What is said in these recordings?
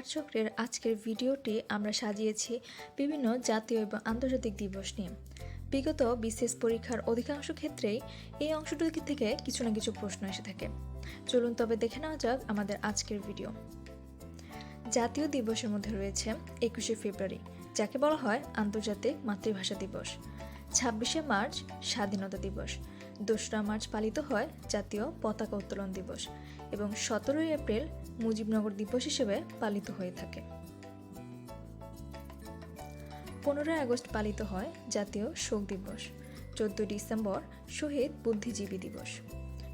পাঠচক্রের আজকের ভিডিওটি আমরা সাজিয়েছি বিভিন্ন জাতীয় এবং আন্তর্জাতিক দিবস নিয়ে। বিগত বিশেষ পরীক্ষার অধিকাংশ ক্ষেত্রেই এই অংশটি থেকে কিছু না কিছু প্রশ্ন এসে থাকে। চলুন তবে দেখে নেওয়া যাক আমাদের আজকের ভিডিও। জাতীয় দিবসের মধ্যে রয়েছে একুশে ফেব্রুয়ারি, যাকে বলা হয় আন্তর্জাতিক মাতৃভাষা দিবস। ছাব্বিশে মার্চ, স্বাধীনতা দিবস। দোসরা মার্চ পালিত হয় জাতীয় পতাকা উত্তোলন দিবস এবং সতেরোই এপ্রিল মুজিবনগর দিবস হিসেবে পালিত হয়ে থাকে। পনেরোই আগস্ট পালিত হয় জাতীয় শোক দিবস। চোদ্দই ডিসেম্বর শহীদ বুদ্ধিজীবী দিবস।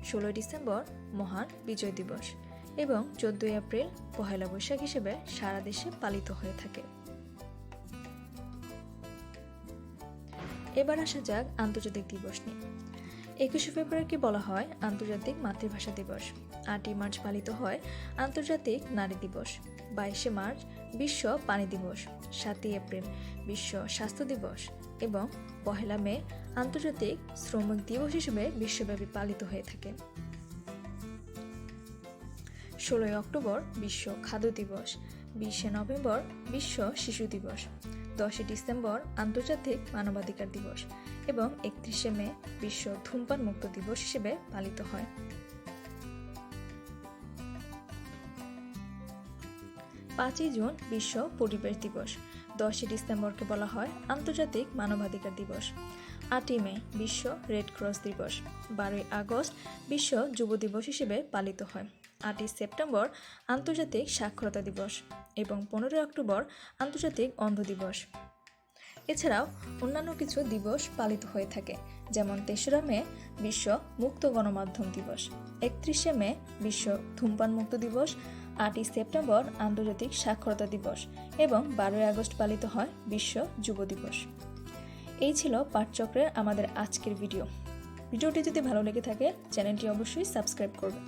ষোলোই ডিসেম্বর মহান বিজয় দিবস এবং চোদ্দই এপ্রিল পহেলা বৈশাখ হিসেবে সারা দেশে পালিত হয়ে থাকে। এবার আসা যাক আন্তর্জাতিক দিবস নিয়ে। একুশে ফেব্রুয়ারিকে বলা হয় আন্তর্জাতিক মাতৃভাষা দিবস। আটই মার্চ পালিত হয় আন্তর্জাতিক নারী দিবস। বাইশে মার্চ বিশ্ব পানি দিবস। সাতই এপ্রিল বিশ্ব স্বাস্থ্য দিবস এবং পহেলা মে আন্তর্জাতিক শ্রমিক দিবস হিসেবে বিশ্বব্যাপী পালিত হয়ে থাকে। ষোলোই অক্টোবর বিশ্ব খাদ্য দিবস, বিশে নভেম্বর বিশ্ব শিশু দিবস, দশই ডিসেম্বর আন্তর্জাতিক মানবাধিকার দিবস এবং একত্রিশে মে বিশ্ব ধূমপান মুক্ত দিবস হিসেবে পালিত হয়। পাঁচই জুন বিশ্ব পরিবেশ দিবস, দশই ডিসেম্বরকে বলা হয় আন্তর্জাতিক মানবাধিকার দিবস। আটই মে বিশ্ব রেড ক্রস দিবস, বারোই আগস্ট বিশ্ব যুব দিবস হিসেবে পালিত হয়। আটই সেপ্টেম্বর আন্তর্জাতিক সাক্ষরতা দিবস এবং পনেরোই অক্টোবর আন্তর্জাতিক অন্ধ দিবস। এছাড়াও অন্যান্য কিছু দিবস পালিত হয়ে থাকে, যেমন তেসরা মে বিশ্ব মুক্ত গণমাধ্যম দিবস, একত্রিশে মে বিশ্ব ধূমপান মুক্ত দিবস, আটই সেপ্টেম্বর আন্তর্জাতিক সাক্ষরতা দিবস এবং বারোই আগস্ট পালিত হয় বিশ্ব যুব দিবস। এই ছিল পাঠচক্রের আমাদের আজকের ভিডিও। ভিডিওটি যদি ভালো লেগে থাকে, চ্যানেলটি অবশ্যই সাবস্ক্রাইব করবে।